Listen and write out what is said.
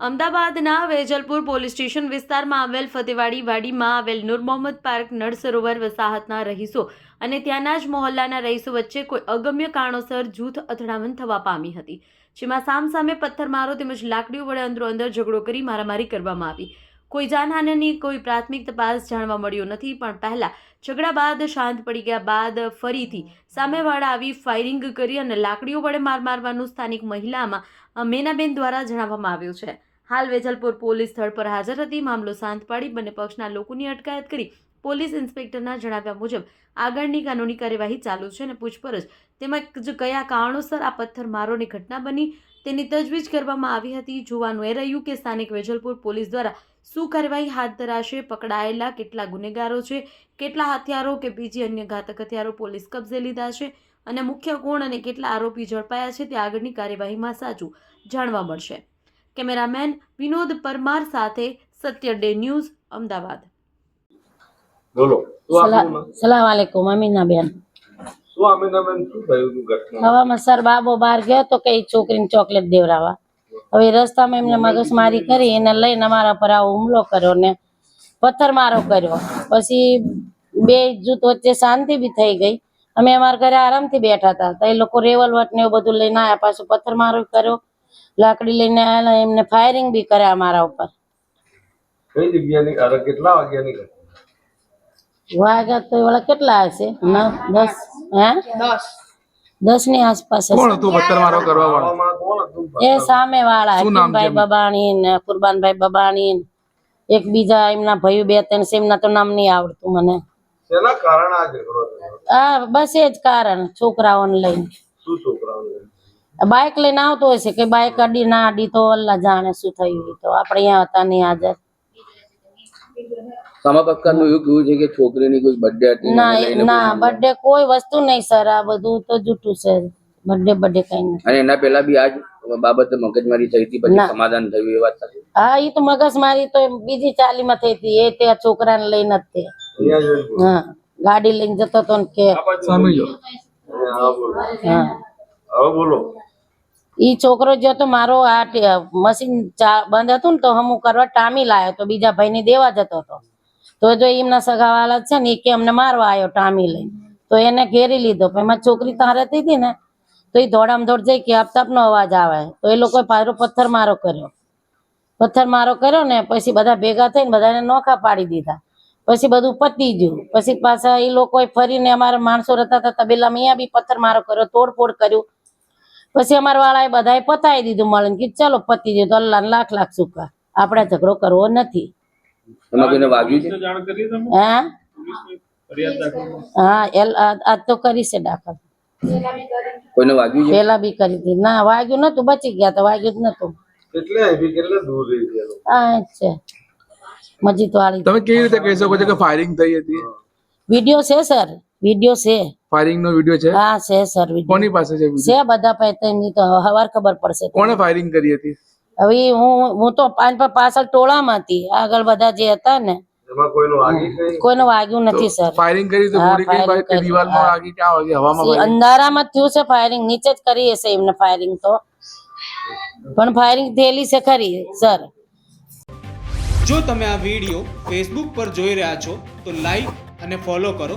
અમદાવાદના Vejalpur police station વિસ્તારમાં આવેલ ફતેવાડી વાડીમાં આવેલ નૂર મોહમ્મદ પાર્ક નળ સરોવર વસાહતના રહીશો અને ત્યાંના જ મોહલ્લાના રહીશો વચ્ચે કોઈ અગમ્ય કારણોસર જૂથ અથડામણ થવા પામી હતી. જેમાં સામસામે પથ્થરમારો તેમજ લાકડીઓ વડે અંદરો અંદર ઝઘડો કરી મારામારી કરવામાં આવી. કોઈ જાનહાનિની કોઈ પ્રાથમિક તપાસ જાણવા મળ્યો નથી, પણ પહેલાં ઝઘડા બાદ શાંત પડી ગયા બાદ ફરીથી સામેવાળા આવી ફાયરિંગ કરી અને લાકડીઓ વડે માર મારવાનું સ્થાનિક મહિલામાં મેનાબેન દ્વારા જણાવવામાં આવ્યું છે. હાલ વેજલપુર પોલીસ સ્થળ પર હાજર હતી. મામલો શાંત પાડી બંને પક્ષના લોકોની અટકાયત કરી પોલીસ ઇન્સ્પેક્ટરના જણાવ્યા મુજબ આગળની કાનૂની કાર્યવાહી ચાલુ છે અને પૂછપરછ. તેમજ કયા કારણોસર આ પથ્થરમારોની ઘટના બની તેની તજવીજ કરવામાં આવી હતી. જોવાનું એ રહ્યું કે સ્થાનિક વેજલપુર પોલીસ દ્વારા શું કાર્યવાહી હાથ ધરાશે, પકડાયેલા કેટલા ગુનેગારો છે, કેટલા હથિયારો કે બીજી અન્ય ઘાતક હથિયારો પોલીસ કબજે લીધા છે અને મુખ્ય કોણ અને કેટલા આરોપી ઝડપાયા છે તે આગળની કાર્યવાહીમાં સાચું જાણવા મળશે. કેમેરામેન વિનોદ પરમાર સાથે સત્ય ડે ન્યૂઝ અમદાવાદ. બોલો? સલામ વાલેકુમ અમીનાબેન. શું અમીનાબેન શું થયું હતું ઘટના હવામાં સર બાબો બહાર ગયો તો કે ઈ છોકરીને ચોકલેટ દેવરાવા હવે રસ્તામાં એમને મગજમારી કરી એને લઈને અમારા પર આવો હુમલો કર્યો ને પથ્થરમારો કર્યો. પછી બે જૂથ વચ્ચે શાંતિ બી થઈ ગઈ. અમે અમારા ઘરે આરામથી બેઠા હતા. તો એ લોકો રેવલવટ ને એવું બધું લઈને આવ્યા પાછું પથ્થરમારો કર્યો. લાકડી લઈને આવ્યા એમને ફાયરિંગ બી કર્યા અમારા ઉપર. કઈ જગ્યાની? અરે કેટલા વાગ્યાની? વાગ્યા તો એવા કેટલા હશે? નવ દસ હે? દસ. ની આસપાસ કોણ હતું પથ્થરમારો કરવા વાળો આવામાં કોણ હતું એ સામે વાળા હકીમભાઈ બબાણી ને કુરબાનભાઈ બબાણી એક બીજા એમના ભાઈ બે ત્રણ છે એમના તો નામ નહીં આવડતું મને. શેના કારણે આ ઝઘડો બસ એ જ કારણ છોકરાઓને લઈને. બાઇક લઈને આવતો હોય છે કે બાઇક અડી ના અડી તો અલ્લાહ જાણે શું થયું તો આપણે અહીંયા હતા નહીં હાજર સામા પક્ષકારનું એવું કેવું છે કે છોકરીની કોઈ બર્થડે ના ના બર્થડે કોઈ વસ્તુ નહીં સર આ બધું તો જૂઠું છે. બર્થડે બર્થડે કઈ નહીં અને એના પહેલા બી આજ બાબતે મગજમારી થઈ હતી પછી સમાધાન થયું એ વાત હા એ તો મગજમારી તો બીજી ચાલીમાં થઈ હતી. એ તે છોકરાને લઈને જ તે. હા ગાડી લઈને જતો હતો કે. હા બોલો. ઈ છોકરો જો તો મારો આ મશીન બંધ હતું ને તો હું કરવા ટામી લાયો તો બીજા ભાઈને દેવા જતો હતો તો જો એમના સગાવાલા છે ને એ કે અમને મારવા આવ્યો ટામી લઈને. તો એને ઘેરી લીધો. એમાં છોકરી ત્યાં રહેતી હતી ને, તો એ દોડામ દોડ જઈ કે આપતાપનો અવાજ આવે. તો એ લોકોએ પાછો પથ્થર મારો કર્યો. પથ્થર મારો કર્યો ને, પછી બધા ભેગા થઈને બધાને નોખા પાડી દીધા. પછી બધું પતી ગયું. પછી પાછા એ લોકોએ ફરીને અમારા માણસો રહેતા હતા તબેલામાં અહીંયા બી પથ્થર મારો કર્યો, તોડફોડ કર્યું. પછી અમારા વાળાએ બધાએ પતાવી દીધું મળે કે ચલો પતી દે તો અલ્લાહ લાખ લાખ સુકા આપણે ઝઘડો કરવો નથી. એમાં કોઈને વાગ્યું છે? હા? હા એલ આજ તો કરી છે દાખલ. કોઈને વાગ્યું છે? પેલા બી કરી હતી. ના વાગ્યું નતું બચી ગયા તો વાગ્યું જ નતું કેટલે આવી કેટલે દૂર રહી છે એ લોકો? આ જ વાળી. તમે કેવી રીતે કહી શકો છો કે ફાયરિંગ થઈ હતી? વીડિયો છે સર? વીડિયો છે. ફાયરિંગ નો વીડિયો છે? હા છે સર કોની પાસે છે છે બધા પૈતની તો હવાર ખબર પડશે કોણે ફાયરિંગ કરી હતી? હવે હું હું તો પાંચ પર પાછળ ટોળામાં હતી. આગળ બધા જે હતા ને કોઈનું વાગી કઈ કોઈને વાગ્યું નથી સર ફાયરિંગ કરી તો ગોળી કઈ બાજુ કરી. દિવાલમાં વાગી કે વાગી હવામાં અંધારામાં થયું છે ફાયરિંગ નીચે જ કરી હશે એમને ફાયરિંગ તો. પણ ફાયરિંગ થયેલી છે ખરી સર જો તમે આ વીડિયો ફેસબુક પર જોઈ રહ્યા છો તો લાઈક અને ફોલો કરો.